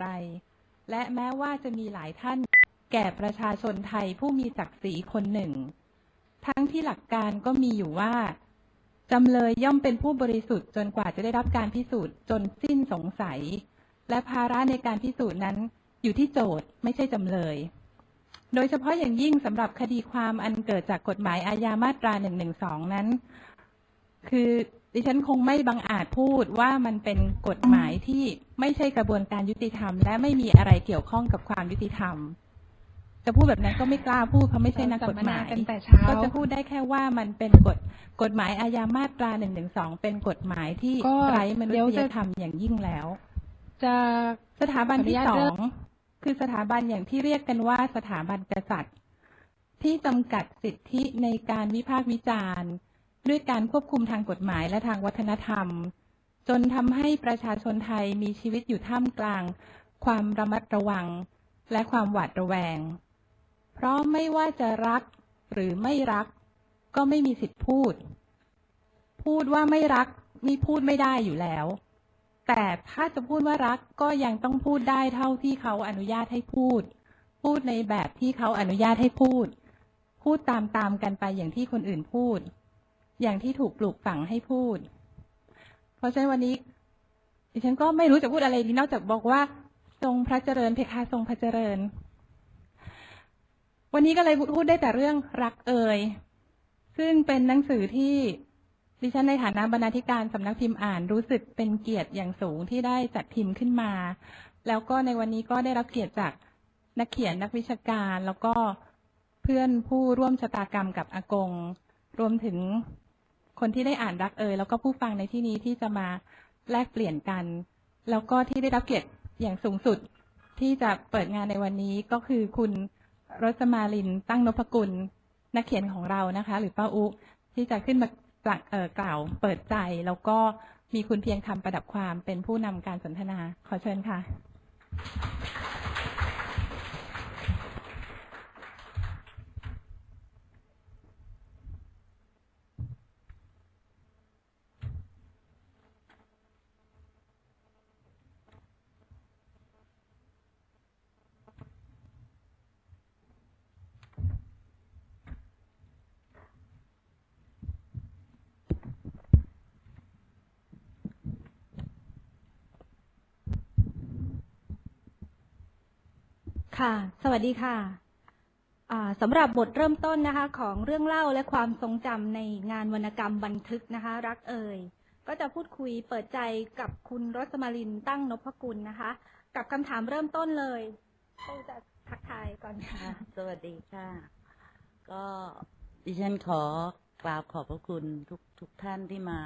ไร และแม้ว่าจะมีหลายท่านแก่ประชาชนไทยผู้มีศักดิ์ศรีคนหนึ่ง ทั้งที่หลักการก็มีอยู่ว่า จำเลยย่อมเป็นผู้บริสุทธิ์จนกว่าจะได้รับการพิสูจน์จนสิ้นสงสัย และภาระในการพิสูจน์นั้นอยู่ที่โจทย์ไม่ใช่จำเลย โดยเฉพาะอย่างยิ่งสำหรับคดีความอันเกิดจากกฎหมายอาญามาตรา1นึนั้น คือ ดิฉันคงไม่บังอาจพูดว่ามันเป็นกฎหมายที่ไม่ใช่กระบวนการยุติธรรม และไม่มีอะไรเกี่ยวข้องกับความยุติธรรม จะพูดแบบนั้นก็ไม่กล้าพูดเพราะไม่ใช่นักกฎหมายสัมมนากันแต่เช้าก็จะพูดได้แค่ว่ามันเป็นกฎกฎหมายอาญามาตราหนึ่งหนึ่งสองเป็นกฎหมายที่ก็ไร้มนุเดี๋ยวษจะยธรรมอย่างยิ่งแล้วจะสถาบันที่ขออนุญาตสอเริ่งมคือสถาบันอย่างที่เรียกกันว่าสถาบันกษัตริย์ ที่จำกัดสิทธิในการวิพากษ์วิจารณ์ ด้วยการควบคุมทางกฎหมายและทางวัฒนธรรม จนทำให้ประชาชนไทยมีชีวิตอยู่ท่ามกลาง ความระมัดระวัง และความหวาดระแวง เพราะไม่ว่าจะรักหรือไม่รัก ก็ไม่มีสิทธิพูด พูดว่าไม่รักนี่พูดไม่ได้อยู่แล้ว แต่ถ้าจะพูดว่ารักก็ยังต้องพูดได้เท่าที่เขาอนุญาตให้พูด พูดในแบบที่เขาอนุญาตให้พูด พูดตามตามๆกันไปอย่างที่คนอื่นพูด อย่างที่ถูกปลูกฝังให้พูด เพราะฉะนั้นวันนี้ดิฉันก็ไม่รู้จะพูดอะไรดีนอกจากบอกว่าทรงพระเจริญเพคะทรงพระเจริญ วันนี้ก็เลยพูดได้แต่เรื่องรักเอ่ยซึ่งเป็นหนังสือที่ดิฉันในฐานะบรรณาธิการสำนักพิมพ์อ่านรู้สึกเป็นเกียรติอย่างสูงที่ได้จัดพิมพ์ขึ้นมา แล้วก็ในวันนี้ก็ได้รับเกียรติจากนักเขียนนักวิชาการ แล้วก็เพื่อนผู้ร่วมชะตากรรมกับอากง รวมถึง คนที่ได้อ่านรักเอ่ยแล้วก็ผู้ฟังในที่นี้ที่จะมาแลกเปลี่ยนกัน แล้วก็ที่ได้รับเกียรติอย่างสูงสุดที่จะเปิดงานในวันนี้ก็คือคุณรสมาลินตั้งนพกุลนักเขียนของเรานะคะ หรือป้าอุที่จะขึ้นมากล่าเอ่อกล่าวเปิดใจ แล้วก็มีคุณเพียงคำประดับความเป็นผู้นำการสนทนาขอเชิญค่ะ ค่ะ สวัสดีค่ะสำหรับบทเริ่มต้นนะคะ ของเรื่องเล่าและความทรงจำในงานวรรณกรรมบันทึกนะคะ รักเอ่ย ก็จะพูดคุยเปิดใจกับคุณรสมาลินตั้งนพกุลนะคะ กับคำถามเริ่มต้นเลยก็จะทักทายก่อนค่ะคะสวัสดีค่ะ ก็ดิฉันขอกราบขอบพระคุณทุกทุกท่านที่มา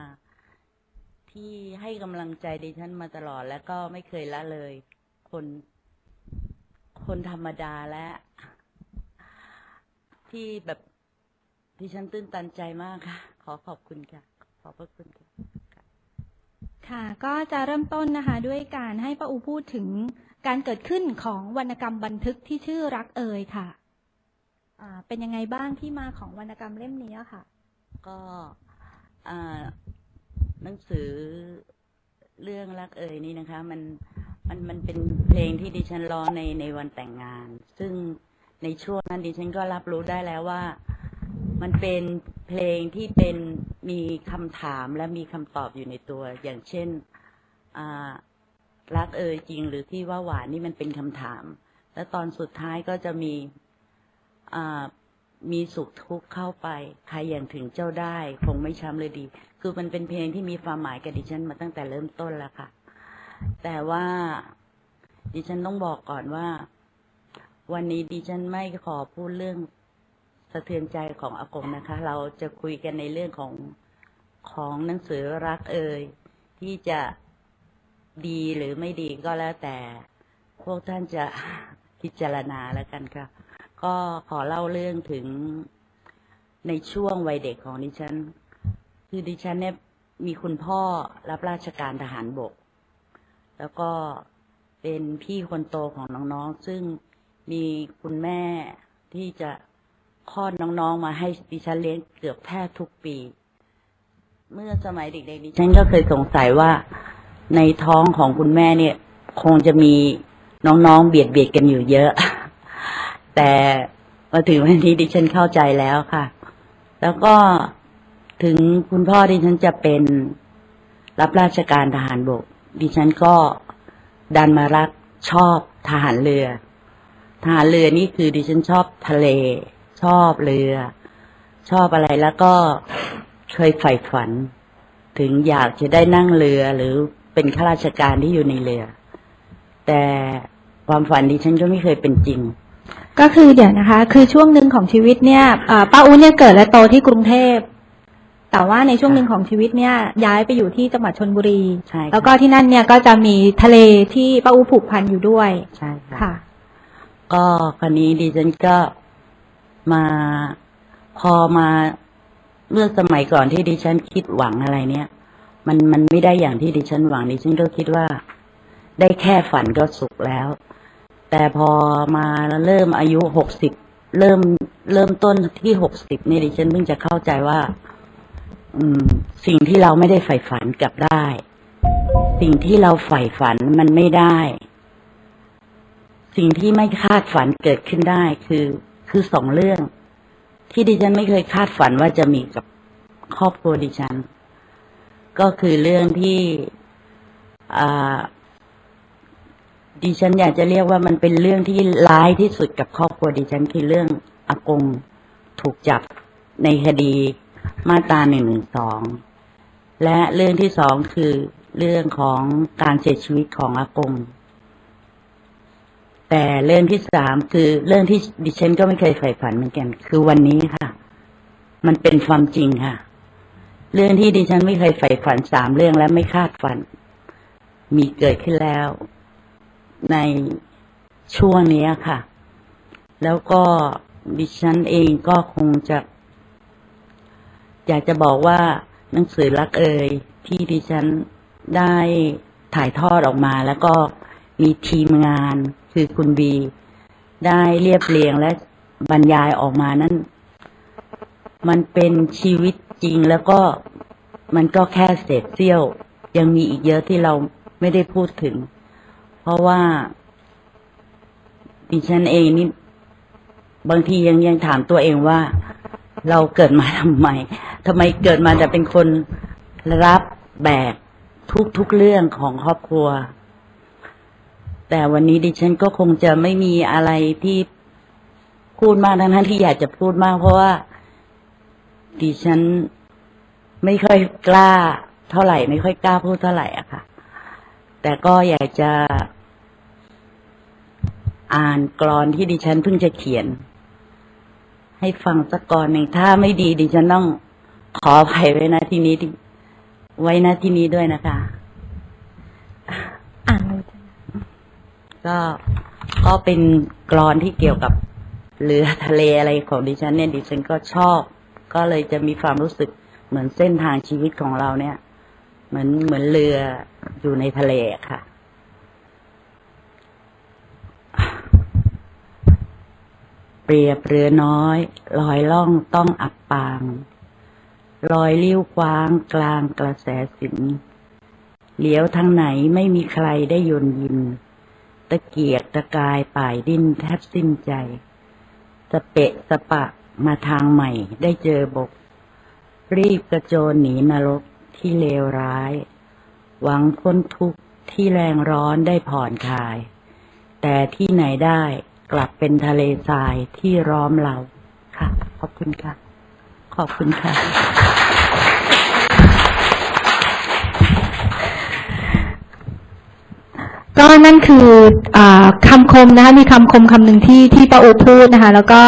ที่ให้กำลังใจดิฉันมาตลอด แล้วก็ไม่เคยละเลย คน คนธรรมดาและที่แบบดิฉันตื้นตันใจมากค่ะ ขอขอบคุณค่ะ ขอบพระคุณค่ะค่ะ ก็จะเริ่มต้นนะคะ ด้วยการให้ป้าอูพูดถึงการเกิดขึ้นของวรรณกรรมบันทึกที่ชื่อรักเอ่ยค่ะอ่าเป็นยังไงบ้างที่มาของวรรณกรรมเล่มนี้ค่ะ ก็อ่าหนังสือเรื่องรักเอ่ยนี่นะคะ มัน มันมันเป็นเพลงที่ดิฉันร้องในในวันแต่งงาน ซึ่งในช่วงนั้นดิฉันก็รับรู้ได้แล้วว่า มันเป็นเพลงที่เป็นมีคำถามและมีคำตอบอยู่ในตัว อย่างเช่นรักเอ่ยจริงหรือที่ว่าหวานนี่มันเป็นคำถาม แล้วตอนสุดท้ายก็จะมีมีสุขทุกข์เข้าไป ใครอย่างถึงเจ้าได้ คงไม่ช้ำเลยดี คือมันเป็นเพลงที่มีความหมายกับดิฉันมาตั้งแต่เริ่มต้นแล้วค่ะ แต่ว่าดิฉันต้องบอกก่อนว่า วันนี้ดิฉันไม่ขอพูดเรื่องสะเทือนใจของอากงนะคะ เราจะคุยกันในเรื่องของของหนังสือรักเอ่ยที่จะดีหรือไม่ดีก็แล้วแต่ พวกท่านจะพิจารณาแล้วกันค่ะ ก็ขอเล่าเรื่องถึงในช่วงวัยเด็กของดิฉัน คือดิฉันเนี่ยมีคุณพ่อรับราชการทหารบก แล้วก็เป็นพี่คนโตของน้องๆ ซึ่งมีคุณแม่ที่จะคลอดน้องๆ มาให้ดิฉันเลี้ยงเกือบแทบทุกปี เมื่อสมัยเด็กๆดิฉันก็เคยสงสัยว่าในท้องของคุณแม่เนี่ย คงจะมีน้องๆ เบียดเบียดกันอยู่เยอะ แต่มาถึงวันนี้ดิฉันเข้าใจแล้วค่ะ แล้วก็ถึงคุณพ่อดิฉันจะเป็นรับราชการทหารบก ดิฉันก็ดันมารักชอบทหารเรือ ทหารเรือนี่คือดิฉันชอบทะเล ชอบเรือ ชอบอะไรแล้วก็เคยใฝ่ฝัน ถึงอยากจะได้นั่งเรือหรือเป็นข้าราชการที่อยู่ในเรือ แต่ความฝันดิฉันก็ไม่เคยเป็นจริง ก็คือเดี๋ยวนะคะ คือช่วงหนึ่งของชีวิตเนี่ยป้าอุ้เนี่ยเกิดและโตที่กรุงเทพ แต่ว่าในช่วงหนึ่งของชีวิตเนี่ยย้ายไปอยู่ที่จังหวัดชนบุรีใช่ค่ะแล้วก็ที่นั่นเนี่ยก็จะมีทะเลที่ป้าอุ้ผูกพันอยู่ด้วยใช่ค่ะค่ะ ก็คราวนี้ดิฉันก็มาพอมาเมื่อสมัยก่อนที่ดิฉันคิดหวังอะไรเนี่ย มันมันไม่ได้อย่างที่ดิฉันหวังดิฉันก็คิดว่า ได้แค่ฝันก็สุขแล้ว แต่พอมาเริ่มอายุหกสิบเริ่มเริ่มต้นที่หกสิบเนี่ยดิฉันเพิ่งจะเข้าใจว่าอืม สิ่งที่เราไม่ได้ใฝ่ฝันกลับได้ สิ่งที่เราใฝ่ฝันมันไม่ได้ สิ่งที่ไม่คาดฝันเกิดขึ้นได้คือ คือสองเรื่อง ที่ดิฉันไม่เคยคาดฝันว่าจะมีกับครอบครัวดิฉัน ก็คือเรื่องที่ดิฉันอยากจะเรียกว่ามันเป็นเรื่องที่ร้ายที่สุดกับครอบครัวดิฉันคือเรื่องอากงถูกจับในคดี มาตราหนึ่งหนึ่งสองและเรื่องที่สองคือเรื่องของการเสียชีวิตของอากง แต่เรื่องที่สามคือเรื่องที่ดิฉันก็ไม่เคยใฝ่ฝันเหมือนกัน คือวันนี้ค่ะ มันเป็นความจริงค่ะ เรื่องที่ดิฉันไม่เคยใฝ่ฝันสามเรื่องและไม่คาดฝัน มีเกิดขึ้นแล้ว ในช่วงนี้ค่ะ แล้วก็ดิฉันเองก็คงจะ อยากจะบอกว่าหนังสือรักเอ่ยที่ดิฉันได้ถ่ายทอดออกมา แล้วก็มีทีมงานคือคุณบี ได้เรียบเรียงและบรรยายออกมานั้น มันเป็นชีวิตจริงแล้วก็มันก็แค่เศษเสี้ยว ยังมีอีกเยอะที่เราไม่ได้พูดถึง เพราะว่า ดิฉันเองนี่บางทียังยังถามตัวเองว่า เราเกิดมาทำไมทำไมเกิดมาแต่เป็นคนรับแบกทุกทุกเรื่องของครอบครัว แต่วันนี้ดิฉันก็คงจะไม่มีอะไรที่พูดมากทั้งนั้นที่อยากจะพูดมาก เพราะว่า ดิฉันไม่ค่อยกล้าเท่าไหร่ ไม่ค่อยกล้าพูดเท่าไหร่อะค่ะ แต่ก็อยากจะอ่านกรอนที่ดิฉันเพิ่งจะเขียน ให้ฟังสักกรหนึ่งถ้าไม่ดีดิฉันต้องขออภัยไว้นะที่นี้ที่ไว้นะที่นี้ด้วยนะคะอ่านเลยจ้ะก็ก็เป็นกรอนที่เกี่ยวกับเรือทะเลอะไรของดิฉันเนี่ยดิฉันก็ชอบ ก็เลยจะมีความรู้สึกเหมือนเส้นทางชีวิตของเราเนี่ย เหมือนเหมือนเรืออยู่ในทะเลอะค่ะ เปรียบเรือน้อย ลอยล่องต้องอับปาง ลอยลิ้วคว้างกลางกระแสสินเหลียวทางไหนไม่มีใครได้ยนยิน ตะเกียกตะกายป่ายดิ้นแทบสิ้นใจ สเปะสปะมาทางใหม่ได้เจอบก รีบกระโจนหนีนรกที่เลวร้าย หวังพ้นทุกข์ที่แรงร้อนได้ผ่อนคลาย แต่ที่ไหนได้ กลับเป็นทะเลทรายที่ร้อมเราค่ะ ขอบคุณค่ะ ขอบคุณค่ะ ก็นั่นคืออคำคมนะคะ มีคำคมคำหนึ่งที่ที่ป้าอูพูดนะคะ แล้วก็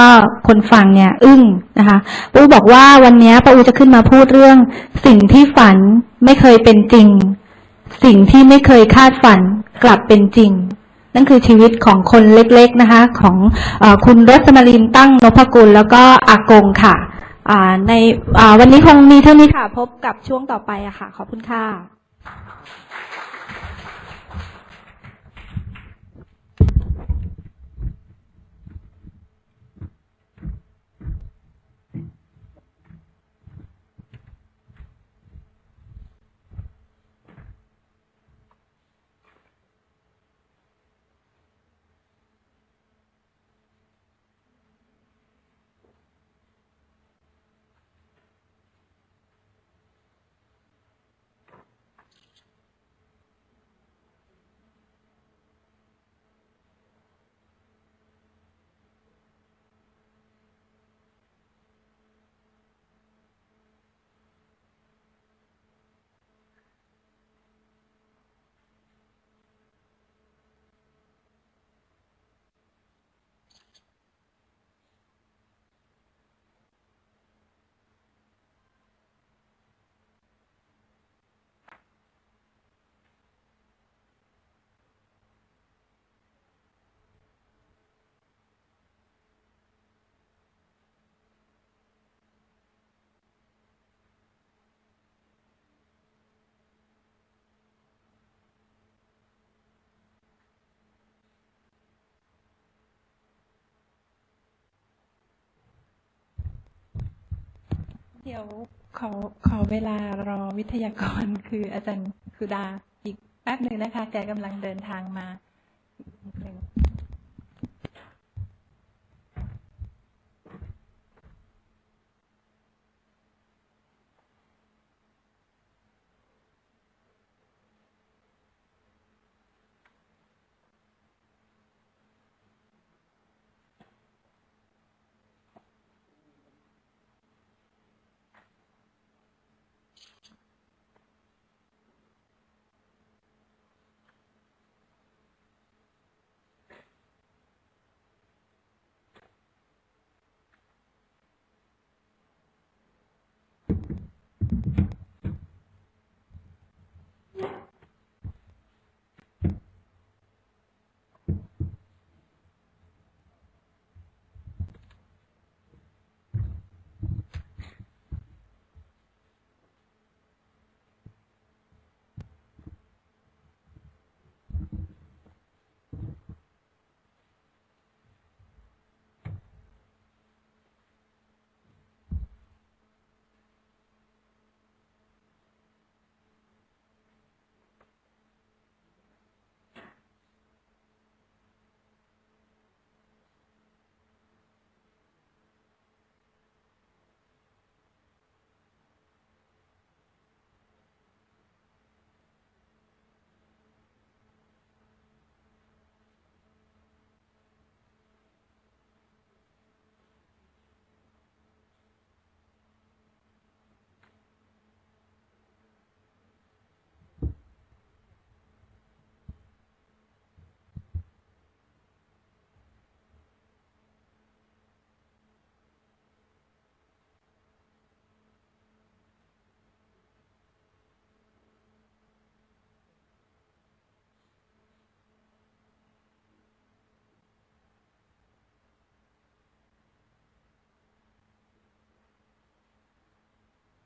คนฟังเนี่ย อึ้งนะคะป้าอูบอกว่าวันนี้ป้าอูจะขึ้นมาพูดเรื่อง สิ่งที่ฝันไม่เคยเป็นจริง สิ่งที่ไม่เคยคาดฝันกลับเป็นจริง นั่นคือชีวิตของคนเล็กๆนะคะ ของอคุณรสมารินตั้งนพกุลแล้วก็อากงค่ะในวันนี้คงมีเท่านี้ค่ะ พบกับช่วงต่อไปอะค่ะ ขอบคุณค่ะ เดี๋ยวขอขอเวลารอวิทยากรคืออาจารย์สุดาอีกแป๊บหนึ่งนะคะ แกกำลังเดินทางมา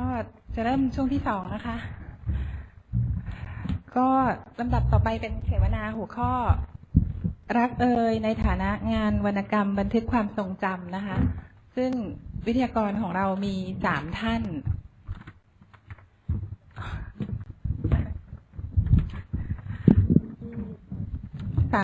ก็จะเริ่มช่วงที่สองนะคะ ก็ลำดับต่อไปเป็นเสวนาหัวข้อ รักเอ่ยในฐานะงานวรรณกรรมบันทึกความทรงจำนะคะ ซึ่งวิทยากรของเรามีสามท่าน